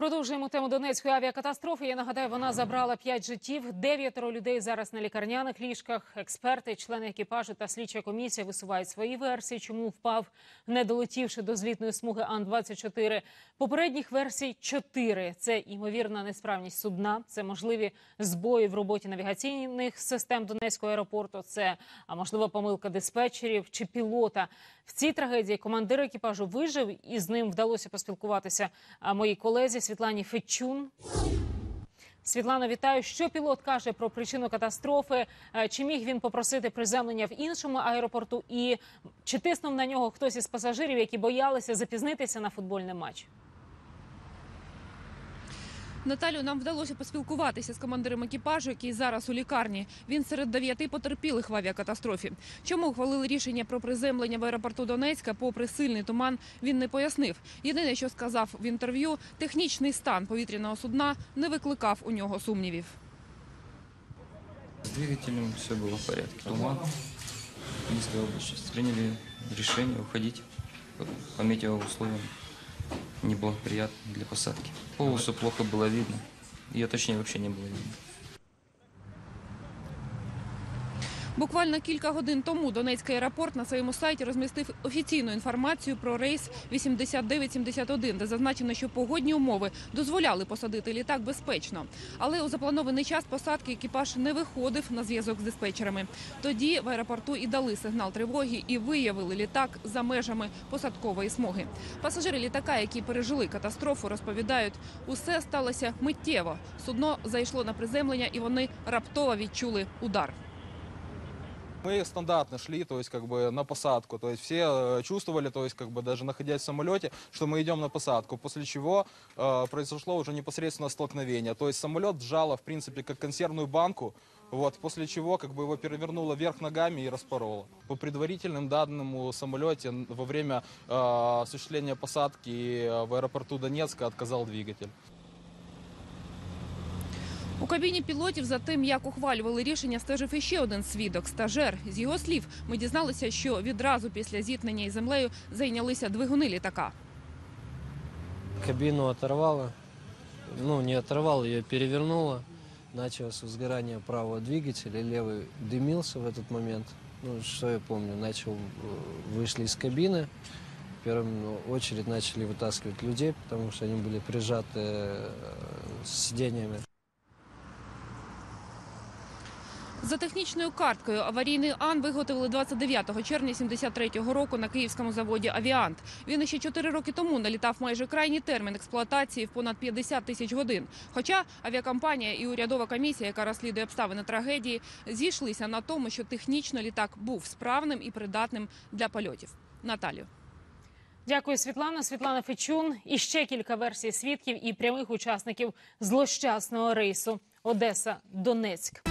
Продовжуємо тему Донецької авіакатастрофи. Я нагадаю, вона забрала п'ять життів. Дев'ятеро людей зараз на лікарняних ліжках. Експерти, члени екіпажу та слідча комісія висувають свої версії, чому впав, не долетівши до злітної смуги Ан-24. Попередніх версій чотири. Це ймовірна несправність судна, це можливі збої в роботі навігаційних систем Донецького аеропорту. Це а можливо помилка диспетчерів чи пілота. В цій трагедії командир екіпажу вижив, і з ним вдалося поспілкуватися а, моїй колезі Світлані Федчун. Світлана, вітаю. Що пілот каже про причину катастрофи? Е, Чи міг він попросити приземлення в іншому аеропорту? І чи тиснув на нього хтось із пасажирів, які боялися запізнитися на футбольний матч? Наталю, нам вдалося поспілкуватися з командиром екіпажу, який зараз у лікарні. Він серед дев'яти потерпілих в авіакатастрофі. Чому ухвалили рішення про приземлення в аеропорту Донецька, попри сильний туман, він не пояснив. Єдине, що сказав в інтерв'ю, технічний стан повітряного судна не викликав у нього сумнівів. С двигателем все было в порядке. Туман, низкая облачность. Приняли решение уходить по, метеоусловиям. Не было приятно для посадки. Полосу плохо было видно. Ее точнее вообще не было видно. Буквально кілька годин тому Донецький аеропорт на своєму сайті розмістив офіційну інформацію про рейс 8971, де зазначено, що погодні умови дозволяли посадити літак безпечно. Але у запланований час посадки екіпаж не виходив на зв'язок з диспетчерами. Тоді в аеропорту і дали сигнал тривоги і виявили літак за межами посадкової смуги. Пасажири літака, які пережили катастрофу, розповідають, усе сталося миттєво. Судно зайшло на приземлення, і вони раптово відчули удар. Мы стандартно шли, то есть как бы на посадку, то есть все э, чувствовали, то есть как бы даже находясь в самолете, что мы идем на посадку, после чего э, произошло уже непосредственно столкновение, то есть самолет сжало в принципе как консервную банку, вот, после чего как бы его перевернуло вверх ногами и распороло. По предварительным данным у самолете н- во время э, осуществления посадки э, в аэропорту Донецка отказал двигатель. У кабіні пілотів за тим, як ухвалювали рішення, стежив іще один свідок стажер. З його слів, ми дізналися, що відразу після зіткнення із землею зайнялися двигуни літака. Кабину оторвало, ну не оторвало, ее перевернуло. Началось возгорание правого двигателя, левый дымился в этот момент. Ну, что я помню, начал, э, вышли из кабины, в первую очередь начали вытаскивать людей, потому что они были прижаты э, сиденьями. За технічною карткою аварійний ан виготовили 29 червня 73-го року на київському заводі Авіант. Він ще 4 роки тому налітав майже крайній термін експлуатації в понад 50 тисяч годин. Хоча авіакомпанія і урядова комісія, яка розслідує обставини трагедії, зійшлися на тому, що технічно літак був справним і придатним для польотів. Наталю. Дякую, Світлана. Світлана Фечун. І ще кілька версій свідків і прямих учасників злощасного рейсу Одеса Донецьк.